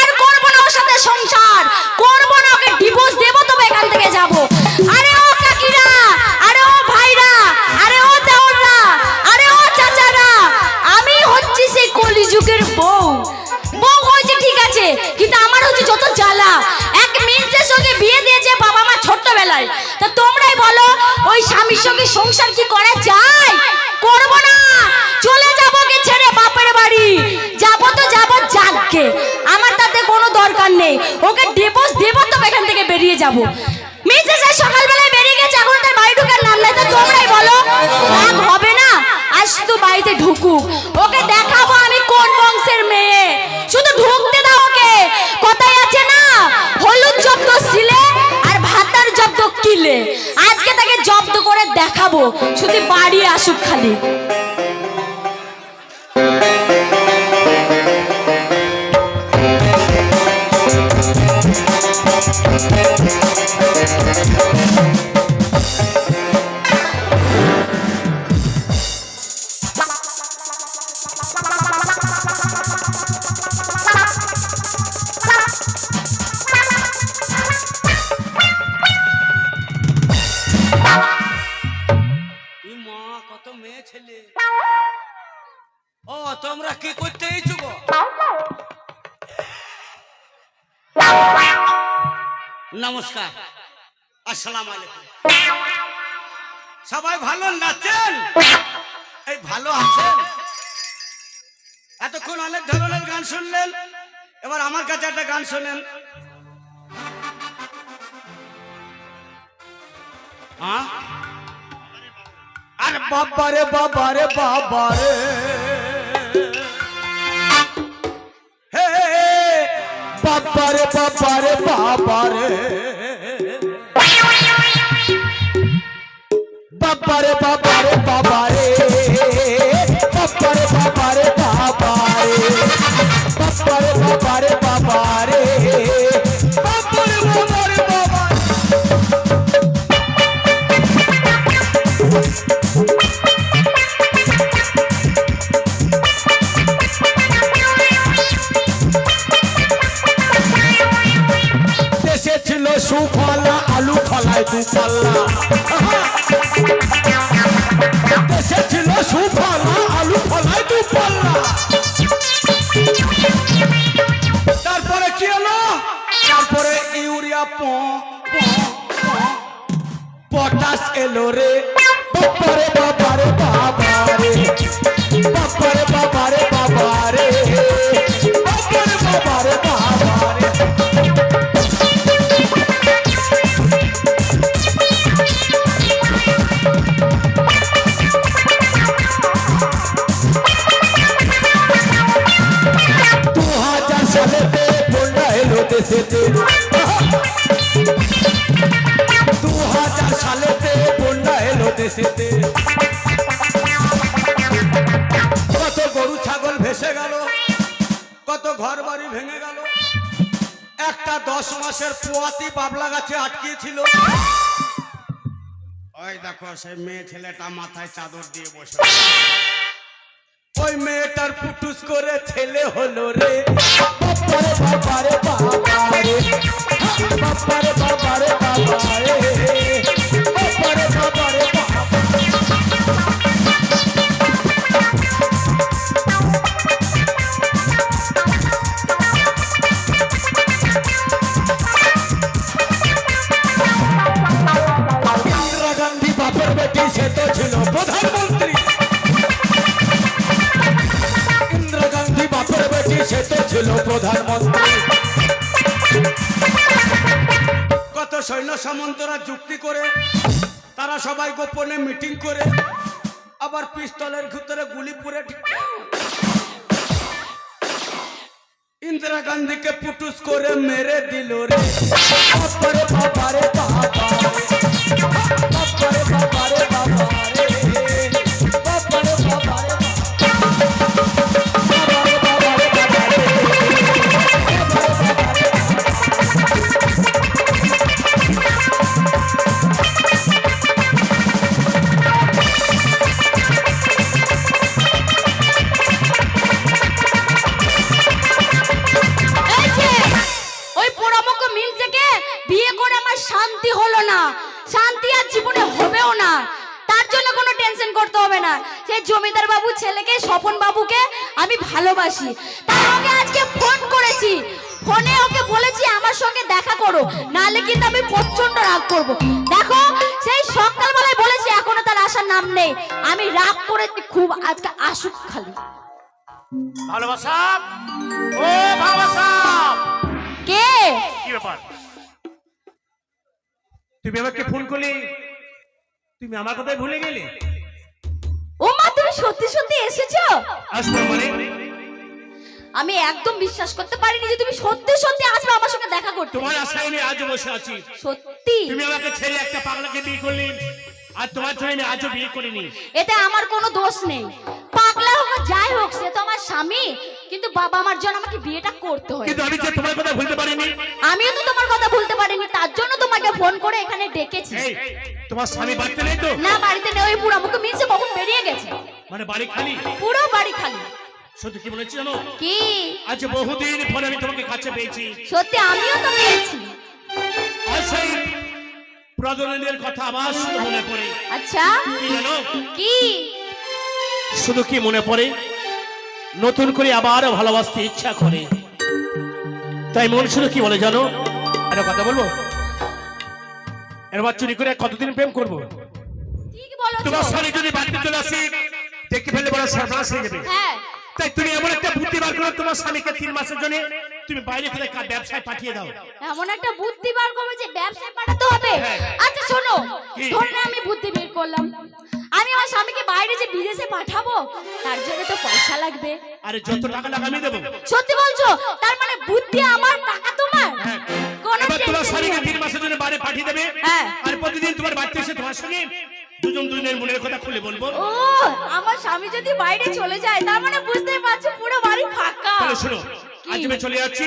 আর করব না ওর সাথে সংসার। করব না, ওকে ডিভোর্স দেবো, তবে এখান থেকে যাব। আরে ও কাকিরা আরে ও ভাইরা, আরে ও দেওররা, আরে ও চাচারা, আমি হচ্ছি সেই কলিযুগের বউ। বউ হয়েছে ঠিক আছে, কিন্তু আমার হচ্ছে যত জ্বালা। এক মিনিটের সঙ্গে বিয়ে দিয়েছে বাবা মা ছোট্টবেলায়। তা তোমরাই বলো, ওই স্বামীর সঙ্গে সংসার কি করা যায়? করব না, চলে যাব কে ছেড়ে বাপের বাড়ি। যাব তো যাব যাককে নেই। ওকে ডিভোর্স দেবো তো এখান থেকে বেরিয়ে যাব। মিসেস আজ সকালবেলায় বেরিয়ে গেছে, এখন তার বাড়ি ঢুকার নাম নাই। তো তোমরাই বলো, রাগ হবে না? আজ তো বাড়িতে ঢুকুক। ওকে দেখাবো আমি কোন বংশের মেয়ে। শুধু ঢুকতে দাও ওকে। কথাই আছে না, হলুদ জব্দ ছিলে আর ভাতার জব্দ কিলে। আজকে তাকে জব্দ করে দেখাবো। শুধু বাড়ি আসুক খালি। Thank নমস্কার। আসসালাম আলাইকুম। সবাই ভালো নাচেন? এই ভালো আছেন? এতক্ষণ অনেক ধরনের গান শুনলেন, এবার আমার কাছে একটা গান শোনেন। আরে বাবারে বাবারে বাবারে হে বাবারে বাবারে বাবারে বাবারে বাবারে বাবারে বাবারে বাবারে বাবারে বাবারে বাবারে বাবারে সুফলা আলু ফলায় দু সুফলা আলু ফলাই দু পাল্লা তারপরে কি হলো? তারপরে ইউরিয়া প পটাশ এলো রে। বাবারে মাসের পোয়াতি বাবলা গাছে আটকিয়েছিল। ওই দেখো সেই মেয়ে ছেলেটা মাথায় চাদর দিয়ে বসে ওই মেয়েটার পুটুস করে ছেলে হলো রে। আবার পিস্তলের ভিতরে গুলি পুরে ইন্দিরা গান্ধীকে পুটুস করে মেরে দিল রে। বাবারে বাবারে বাবা মিল থেকে বিয়ে করে আমার শান্তি হলো না। শান্তি আর জীবনে হবেও না। তার জন্য কোনো টেনশন করতে হবে না। সেই জমিদার বাবু ছেলেকে, স্বপন বাবুকে আমি ভালোবাসি। তাই ওকে আজকে ফোন করেছি। ফোনে ওকে বলেছি, আমার সঙ্গে দেখা করো। নাহলে কিন্তু আমি প্রচণ্ড রাগ করব। দেখো, সেই সকালবেলায় বলেছি, এখনও তার আসার নাম নেই। আমি রাগ করেছি খুব, আজকে আসুক খালি। ভালোবাসা? ও ভালোবাসা! কে? কি ব্যাপার? তুমি আমাকে ফোন করলে? তুমি আমার কথাই ভুলে গেলে? ও মা তুমি সত্যি সত্যি এসেছ? আসব মানে আমি একদম বিশ্বাস করতে পারিনি যে তুমি সত্যি সত্যি আসবে আমার সঙ্গে দেখা করতে। তোমার আশায় আমি আজও বসে আছি। সত্যি? তুমি আমাকে ছেড়ে একটা পাগলাকে বিয়ে করলে আর তোমার জন্য আমি আজও বিয়ে করিনি। এতে আমার কোনো দোষ নেই। যাই হোক সে তো আমার স্বামী কিন্তু বাবা আমার জন্য আমাকে বিয়েটা করতে হয় কিন্তু আমি যে তোমার কথা ভুলতে পারিনি। আমিও তো তোমার কথা ভুলতে পারিনি তার জন্য তোমাকে ফোন করে এখানে ডেকেছি। তোমার স্বামী বাড়িতে নেই তো? না বাড়িতে নেই ওই বুড়া মুখে মিলছে কখন বেরিয়ে গেছে। মানে বাড়ি খালি? পুরো বাড়ি খালি। সত্যি কি বলেছি জানো? কি? আজ বহুদিন পরে আমি তোমাকে কাছে পেয়েছি। সত্যি আমিও তো পেয়েছি। সেই প্রজননের কথা আবার শুধু মনে পড়ে। আচ্ছা। কি জানো? কি? শুধু কি মনে পড়ে? নতুন করে আবার ভালোবাসতে ইচ্ছা করে। তাই মন শুধু কি বলে জানো? একটা কথা বলব? এরবার চুরি করে কতদিন প্রেম করব? তোমার স্বামী যদি বাড়িতে চলে আসি দেখতে ফেলে বড় সর্বনাশ হয়ে যাবে। হ্যাঁ। তাই তুমি এমন একটা বুদ্ধি বার করো তোমার স্বামীকে তিন মাসের জন্য। তুমি বাইরে কার ব্যবসায় পাঠিয়ে দাও। এমন একটা বুদ্ধি বার করবে যে ব্যবসায় পাঠাতে হবে। হ্যাঁ। আচ্ছা শোনো? ধরে আমি বুদ্ধি বের করলাম। আমি আমার স্বামীকে বাইরে যে বিদেশে পাঠাবো তার জন্য তো পয়সা লাগবে। আরে যত টাকা লাগা আমি দেবো। সত্যি বলছো? তার মানে বুদ্ধি আমার টাকা তোমার? হ্যাঁ। কোনো তোমার স্বামীকে তিন মাসের জন্য বাইরে পাঠিয়ে দেবে। হ্যাঁ। আর প্রতিদিন তোমার বাড়িতে এসে তোমার সঙ্গে দুজন দুজনের মনের কথা খুলে বলব। ও আমার স্বামী যদি বাইরে চলে যায় তার মানে বুঝতেই পারছ পুরো বাড়ি ফাঁকা। তাহলে শোনো? আজ আমি চলে যাচ্ছি।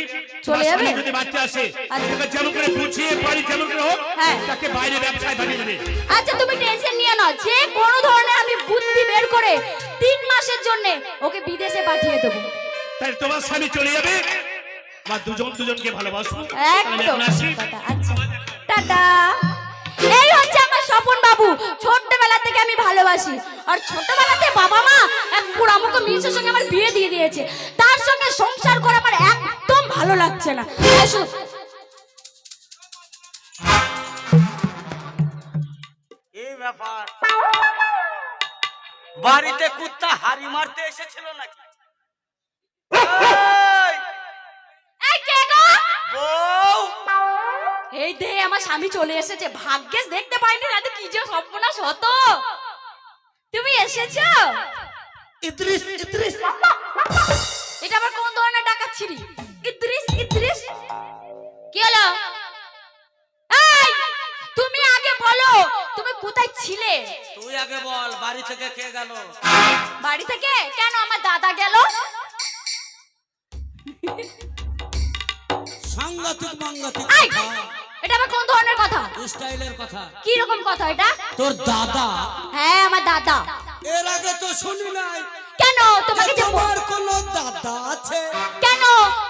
চলে যাবে? যদি বাচ্চা আসে আচ্ছা। যেমন করে বুঝিয়ে বাড়ি যেমন করে হোক হ্যাঁ। তাকে বাইরে ব্যবসায় পাঠিয়ে দেবে। আচ্ছা তুমি টেনশন নাও যে কোনো ধরনের আমি বুদ্ধি বের করে তিন মাসের জন্য ওকে বিদেশে পাঠিয়ে দেবো। তাই তোমার স্বামী চলে যাবে? আমার দুজন দুজনকে ভালোবাসবো। একদম আচ্ছা। টাটা। এই হচ্ছে আমার স্বপন বাবু। ছোটবেলা থেকে আমি ভালোবাসি। আর ছোটবেলাতে বাবা মা এক বুড়ামুখো মিশের সঙ্গে আমার বিয়ে দিয়ে দিয়েছে। সঙ্গে সংসার করা আমার একদম ভালো লাগছে না। এসো এই ব্যাপার। বাড়িতে কুত্তা হাড়ি মারতে এসেছিল নাকি? এই! দে আমার স্বামী চলে এসেছে। ভাগ্যেস দেখতে পাইনি রাতে কি যে সর্বনাশ হতো তুমি এসেছ? ইদ্রিস ইদ্রিস! এটা আবার কোন ধরনের ডাকাচ্ছিরি ইদ্রিস ইদ্রিস। কি হলো? এই তুমি আগে বলো তুমি কোথায় ছিলে? তুই আগে বল বাড়ি থেকে কে গেল? বাড়ি থেকে? কেন আমার দাদা গেল? সাংঘাতিক এই এটা আবার কোন ধরনের কথা? স্টাইলের কথা। কি রকম কথা এটা? তোর দাদা? হ্যাঁ আমার দাদা। এর আগে তো শুনি নাই। কেন? তোমাকে যে তোমার কোন দাদা আছে? কেন?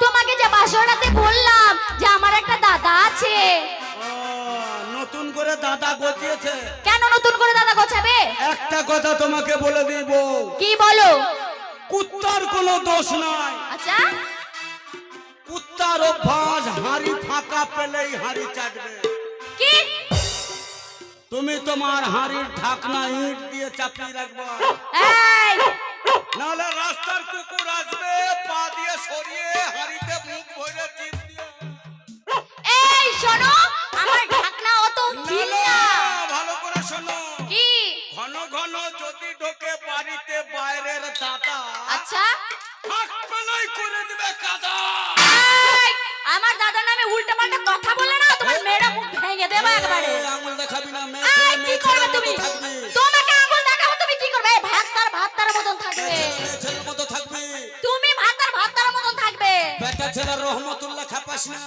তোমাকে যে বাসরাতে বললাম যে আমার একটা দাদা আছে। নতুন করে দাদা গজিয়েছে। কেন নতুন করে দাদা গোছাবে? একটা কথা তোমাকে বলে দিব। কি বলো? কুত্তার কোনো দোষ নাই। আচ্ছা। কুত্তার অভ্যাস হাড়ি ফাঁকা পেলেই হাড়ি চাটবে। কি? তুমি তোমার হাড়ির ঢাকনা ইট দিয়ে চাপিয়ে রাখবা। এই! নাহলে রাস্তার কুকুর আসবে পা দিয়ে সরিয়ে হাড়িতে মুখ ভরে এই শোনো আমার ঢাকনা অত ঠিক না। ভালো করে শোনো। কি? ঘন ঘন যদি ঢোকে বাড়িতে বাইরের দাদা। আচ্ছা। করে দিবে কাদা। আমার দাদা নামে উল্টা পাল্টা কথা বলে না তোমার রহমতুল্লাহ খাপাস না।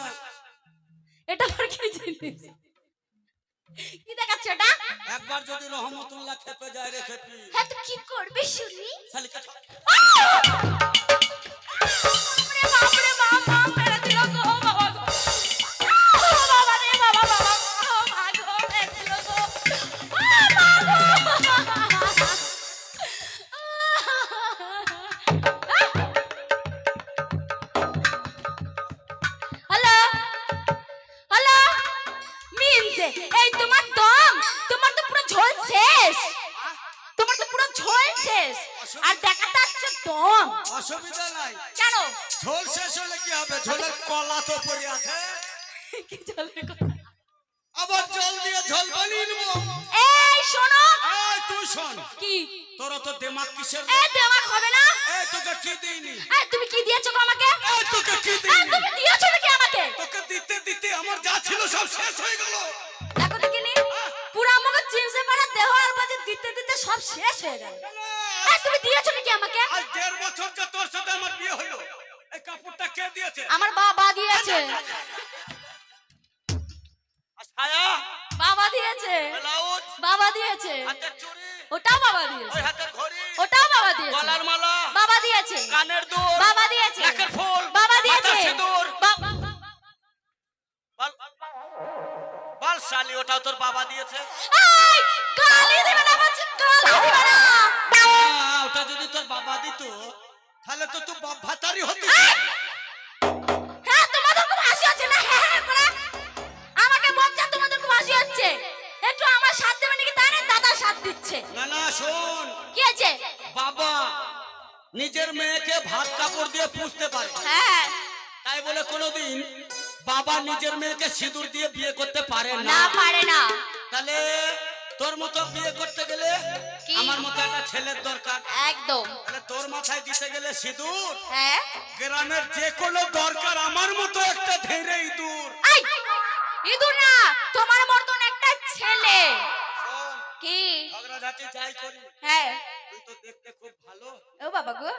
এটা আর কি জিনিস? কি দেখাচ্ছ এটা? একবার যদি রহমতুল্লাহ খেপে যায় রে খেপি। হ্যাঁ তো কি করবে শুনি? শালিকা বাপরে বাপরে দেমাগ কিসের এ দেওয়ার হবে না এই তোকে কি দিইনি এই তুমি কি দিয়েছ আমাকে তোকে কি এই তুমি দিয়েছ নাকি আমাকে তোকে দিতে দিতে আমার যা ছিল সব শেষ হয়ে গেল দেখো দেখিনি পুরো আমাকে চিনতে পারা দেহ আর বাজে দিতে দিতে সব শেষ হয়ে গেল তুমি দিয়েছ নাকি আমাকে আজ দেড় বছর যে তোর সাথে আমার বিয়ে হলো এই কাপড়টা কে দিয়েছে আমার বাবা দিয়েছে বাবা দিয়েছে। এই, গালি দিবে না বলছি, গালি দিবে না। ওটা যদি তোর বাবা দিত তাহলে তো তুই বাপ ভাতারি হতি হ্যাঁ, তোমাদের খুব হাসি হচ্ছে না? হ্যাঁ, হ্যাঁ করে। আমাকে বলছে তোমাদের খুব হাসি হচ্ছে। একটু আমার সাথ দেবে নাকি? দাদার সাথ দিচ্ছে। না না শোন। কি আছে বাবা নিজের মেয়েকে ভাত কাপড় দিয়ে পুষতে পারে। হ্যাঁ। তাই বলে কোনোদিন বাবা নিজের মেয়েকে সিঁদুর দিয়ে বিয়ে করতে পারে না। না পারে না। তাহলে তোর মতো বিয়ে করতে গেলে আমার মতো একটা ছেলের দরকার। একদম। তাহলে তোর মাথায় দিতে গেলে সিঁদুর? হ্যাঁ। গ্রামের যে কোনো দরকার আমার মতো একটা ধেরে ইঁদুর। ইঁদুর না তোমার মতন একটা ছেলে। কি? ঝগড়াঝাটি যাই করি। হ্যাঁ। তুই তো দেখতে খুব ভালো। ও বাবা গো।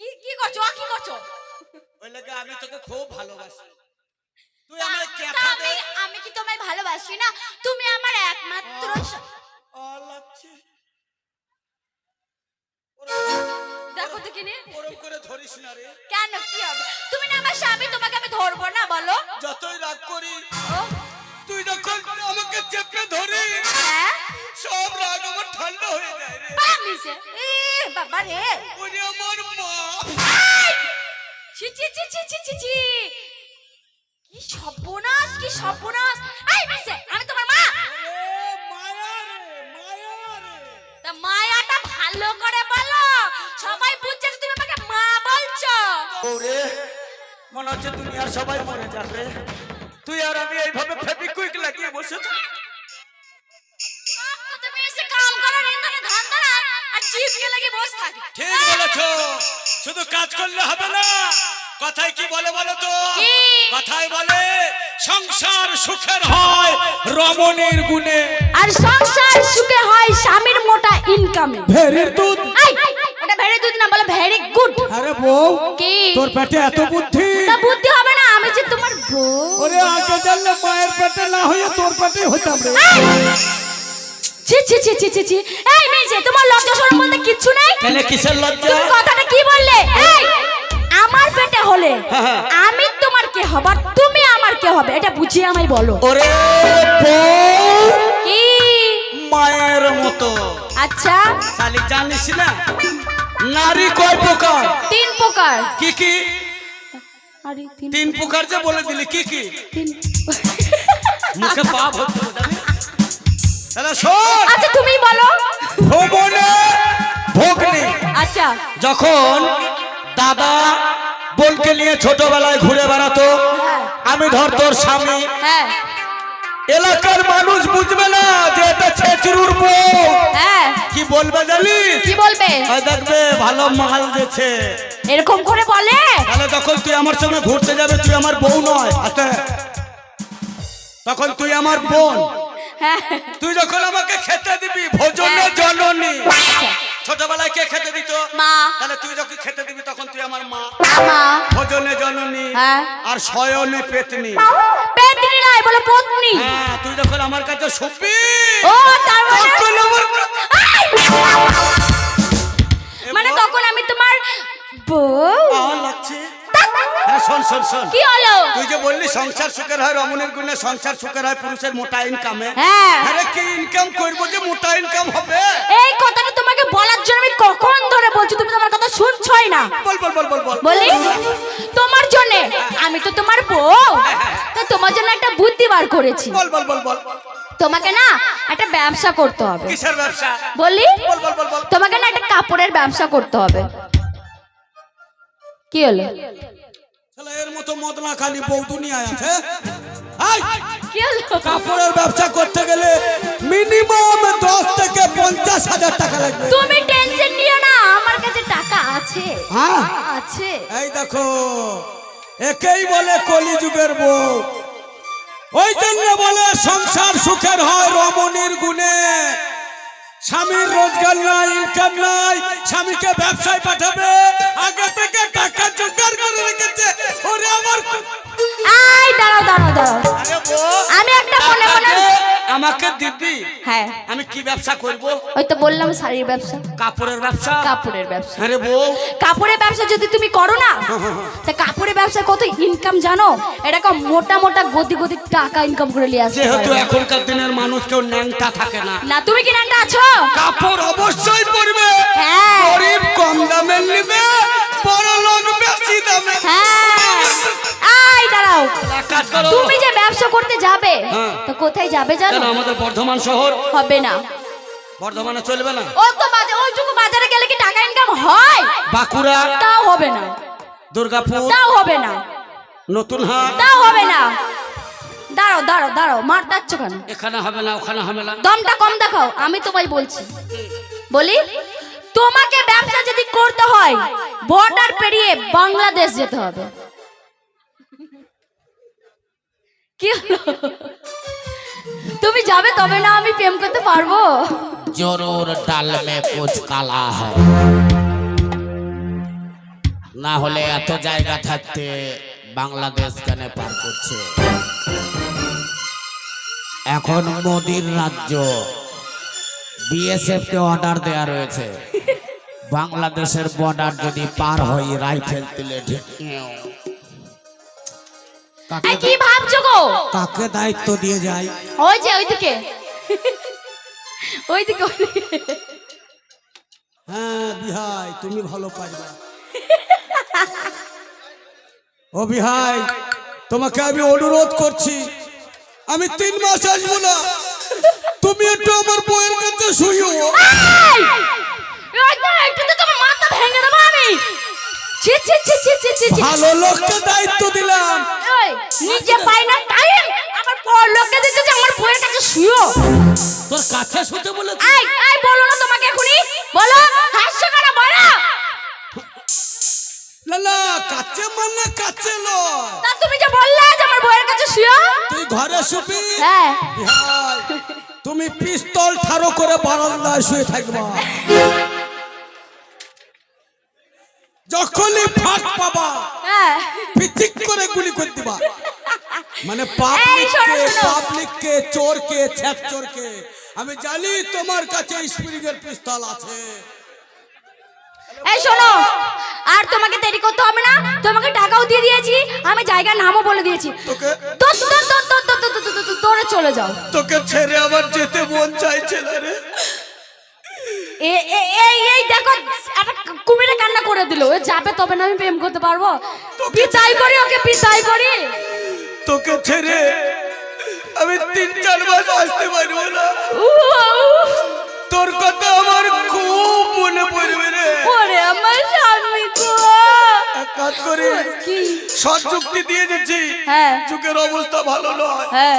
কি কি করছ? কি করছ? ওই লেগে আমি তোকে খুব ভালোবাসি। তুই আমায় ক্যাথা দে আমি আমি কি তোমায় ভালোবাসি না? তুমি আমার একমাত্র আ লাগছে। দেখো তো কিনে। ওরম করে ধরিস না রে। কেন কি হবে? তুমি না আমার স্বামী তোমাকে আমি ধরবো না বলো। যতই রাগ করি তুই যখন আমাকে চেপে ধরি হ্যাঁ? সব রাগ আমার ঠান্ডা হয়ে যায় রে। পামিছে এ বাবা রে। ওরে আমার মা। ছি ছি ছি ছি ছি ছি। কি সর্বনাশ কি সর্বনাশ। এই মিছে আমি তোমার মা। মায়া রে মায়া রে তা মায়াটা ভালো করে বলো। সবাই বুঝছে তুমি আমাকে মা বলছো। ওরে মনে হচ্ছে দুনিয়ার সবাই মরে যাবে। তুই আর আমি এইভাবে ফেবিকুইক লাগিয়ে বসে থাকি। তো তুমি এসে কাম করো নিন্দনে ধান ধরা আর চিপকে লাগে বসে থাকি। ঠিক বলেছ। শুধু কাজ করলে হবে না। কথায় কি বলে বলো তো? কি? কথায় বলে সংসার সুখের হয় রমণীর গুণে। আর সংসার সুখে হয় স্বামীর মোটা ইনকামে ভেরির দুধ। এই ওটা ভেরি দুধ না বলে ভেরি গুড। আরে বউ কি? তোর পেটে এত বুদ্ধি? তা বুদ্ধি হবে না আমি যে তোমার বউ। ওরে আগে জানলে মায়ের পেটে না হয়ে তোর পেটে হতাম রে। ছি ছি ছি ছি ছি ছি। এই মেয়ে তোমার লজ্জা শরম বলতে কিচ্ছু নেই? কেন কিসের লজ্জা? তুমি কথাটা কি বললে? এই! আমার পেটে হলে আমি তোমার কে হবার তুমি আমার কে হবে? এটা বুঝিয়ে আমায় বলো। ওরে কি? মায়ের মতো। আচ্ছা। শালি জানিস না নারী কয় প্রকার? তিন প্রকার। কি কি? আরে তিন তিন প্রকার যে বলে দিলি কি কি? মুখে পাপ হচ্ছে তাহলে শোন। আচ্ছা তুমি বলো। ভবনে ভগ্নি। আচ্ছা। যখন দাদা বোনকে নিয়ে ছোটবেলায় ঘুরে বেড়াতো। আমি ধর তোর স্বামী। হ্যাঁ। এলাকার মানুষ বুঝবে না যে এটা ছেচুরুর বউ। হ্যাঁ। কি বলবে জানিস? কি বলবে? দেখবে ভালো মাল দিচ্ছে এরকম করে বলে? তাহলে যখন তুই আমার সঙ্গে ঘুরতে যাবে তুই আমার বউ নয় আচ্ছা। তখন তুই আমার বোন। তুই যখন আমাকে খেতে দিবি ভোজনে জননী। ছোটবেলায় কে খেতে দিত? মা। তাহলে তুই যখন খেতে দিবি তখন তুই আমার মা। মা। ভোজনে জননী হ্যাঁ। আর শয়নে পেতনি। পেতনি নয় বলে পত্নী। হ্যাঁ তুই যখন আমার কাছে শুবি ও তার মানে তখন! মানে তখন আমি তোমার বউ। আহ, লাগছে। হ্যাঁ শোন শোন শোন। কি হলো? তুই যে বললি সংসার সুখের হয় রমণীর গুণে সংসার সুখের হয় পুরুষের মোটা ইনকামে হ্যাঁ। আরে কি ইনকাম করব যে মোটা ইনকাম হবে? এই কথাটা তোমাকে বলার জন্য আমি কখন ধরে বলছি তুমি তোমার কথা শুনছই না। বল বল বল বল বল। বলি? তোমার জন্য আমি তো তোমার বউ। তো তোমার জন্য একটা বুদ্ধি বার করেছি। বল বল বল বল। তোমাকে না একটা ব্যবসা করতে হবে। কিসের ব্যবসা? বলি? বল বল বল বল। তোমাকে না একটা কাপড়ের ব্যবসা করতে হবে। কি হলো? শালা এর মতো মদনা খালি বউ দুনিয়ায় আছে? এই, কি হলো? কাপড়ের ব্যবসা করতে গেলে মিনিমাম দশ থেকে পঞ্চাশ হাজার টাকা লাগবে। তুমি টেনশন নিও না আমার কাছে টাকা আছে। হ্যাঁ? আছে। এই দেখো একেই বলে কলিযুগের বউ। ওই জন্য বলে সংসার সুখের হয় রমণীর গুণে। স্বামীর রোজগার নাই ইনকাম নাই স্বামীকে ব্যবসায় পাঠাবে আগে থেকে টাকা রেখেছে ওরে আমার আই দাঁড়াও দাঁড়াও দাঁড়াও। আমি একটা মনে মনে আমাকে দিবি? হ্যাঁ। আমি কি ব্যবসা করব? ওই তো বললাম শাড়ির ব্যবসা। কাপড়ের ব্যবসা? কাপড়ের ব্যবসা। আরে বউ। কাপড়ের ব্যবসা যদি তুমি করো না তা কাপড়ের ব্যবসা কত ইনকাম জানো? এরকম মোটা মোটা গতি টাকা ইনকাম করে নিয়ে আসতে যেহেতু এখনকার দিনের মানুষ কেউ ন্যাংটা থাকে না। না তুমি কি নামটা আছো? কাপড় অবশ্যই পরবে। হ্যাঁ। গরিব কম দামের নিবে। বড় লোক বেশি দামে। হ্যাঁ। আই দাঁড়াও। তুমি যে ব্যবসা করতে যাবে হ্যাঁ। তো কোথায় যাবে জানো? আমাদের বর্ধমান শহর? হবে না। বর্ধমানে চলবে না? ও তো বাজার ওইটুকু বাজারে গেলে কি টাকা ইনকাম হয়? বাঁকুড়া? তাও হবে না। দুর্গাপুর? তাও হবে না। নতুন হাট তাও হবে না। দাঁড়াও দাঁড়াও দাঁড়াও মার দাচ্ছ কেন? এখানে হবে না ওখানে হবে না। দমটা কম দেখাও আমি তোমায় বলছি। বলি? তোমাকে ব্যবসা যদি করতে হয় বর্ডার পেরিয়ে বাংলাদেশ যেতে হবে। কি তুমি যাবে তবে না আমি প্রেম করতে পারব? জরুর ডাল মে কুছ কালা হয় না হলে এত জায়গা থাকতে বাংলাদেশ কেন পার করছে? এখন মোদির রাজ্য বিএসএফ কে অর্ডার দেয়া রয়েছে। বাংলাদেশের বর্ডার যদি পার হই রাইফেল তুলে ঢেকে। এই কি ভাবছ গো? কাকে দায়িত্ব দিয়ে যায়? ওই যে ওইদিকে। ওইদিকে হ্যাঁ বিহাই তুমি ভালো পারবে। ও বিহাই তোমাকে আমি অনুরোধ করছি। আমি তিন মাস আসব না। তুমি একটু আমার বইয়ের শুইও। ভালো লোককে দায়িত্ব দিলাম। নিজে পাই না টাইম আবার পর লোককে দিতে যে আমার বইয়ের কাছে শুয়ো। তোর কাছে শুতে বলে বলো না তোমাকে এখনি বলো হাসছো কেন? বলো। না কাছে মানে কাছে নয় তা তুমি যে বললে যে আমার বইয়ের কাছে শুয়ো। তুই ঘরে শুবি? হ্যাঁ। তুমি পিস্তল ঠারো করে বারান্দায় শুয়ে থাকবা। যখনই ফাঁক পাবা হ্যাঁ। পিচিক করে গুলি করে দিবা। মানে পাবলিককে। পাবলিককে চোরকে ছ্যাপ চোরকে আমি জানি তোমার কাছে স্প্রিং এর পিস্তল আছে। এই শোনো আর তোমাকে দেরি করতে হবে না। তোমাকে টাকাও দিয়ে দিয়েছি আমি জায়গার নামও বলে দিয়েছি। তোকে তোরে চলে যাও। তোকে ছেড়ে আবার যেতে মন চাইছে না রে। এই এই দেখো একটা কান্না করে তবে না আমি প্রেম করতে পারব? করি ওকে করি। তোকে ছেড়ে আমি তিন চার মাস আসতে পারব না। তোর কথা আমার খুব মনে পড়বে রে। ওরে আমার স্বামী গো। কাজ করে সৎ চুক্তি দিয়ে দিচ্ছি। চুকের যুগের অবস্থা ভালো নয়। হ্যাঁ।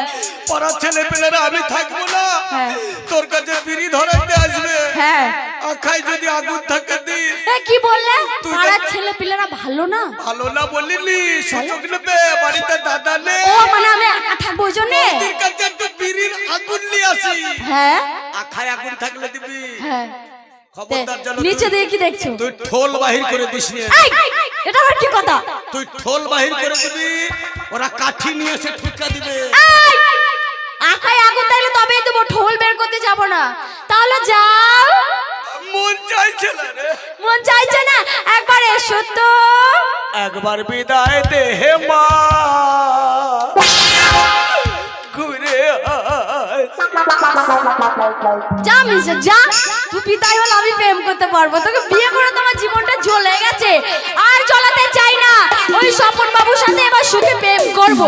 পাড়ার ছেলে পেলেরা আমি থাকব না। হ্যাঁ। তোর কাছে ফিরি ধরাইতে আসবে। হ্যাঁ। আখাই যদি আগুন থাকে দিস এ, কি বললে? পাড়ার ছেলে পিলেরা ভালো না? ভালো না বলিনি সুযোগ নেবে বাড়িতে দাদা নে ও মানে আমি একা থাকব ওই জন্যে? তোর কাছে একটু বিড়ির আগুন নিয়ে আসি। হ্যাঁ? আখায় আগুন থাকলে দিবি। হ্যাঁ। খবরদার নিচে দিয়ে কি দেখছ? তুই ঠোল বাহির করে দিস নে। এই, এটা আবার কি কথা? তুই ঠোল বাহির করে দিবি ওরা কাঠি নিয়ে এসে ঠুকা দিবে। এই! আখায় আগুন থাকলে তবে দেবো ঢোল বের করতে যাব না। তাহলে যাও। মন চাইছে না রে। মন চাইছে না? একবার এসো তো। একবার বিদায় দে হে মা। ঘুরে যা মিশে যা। তুই পিতাই হল আমি প্রেম করতে পারব। তোকে বিয়ে করে তোমার জীবনটা জ্বলে গেছে। আর জ্বলাতে চাই না। ওই স্বপন বাবুর সাথে এবার সুখে প্রেম করব।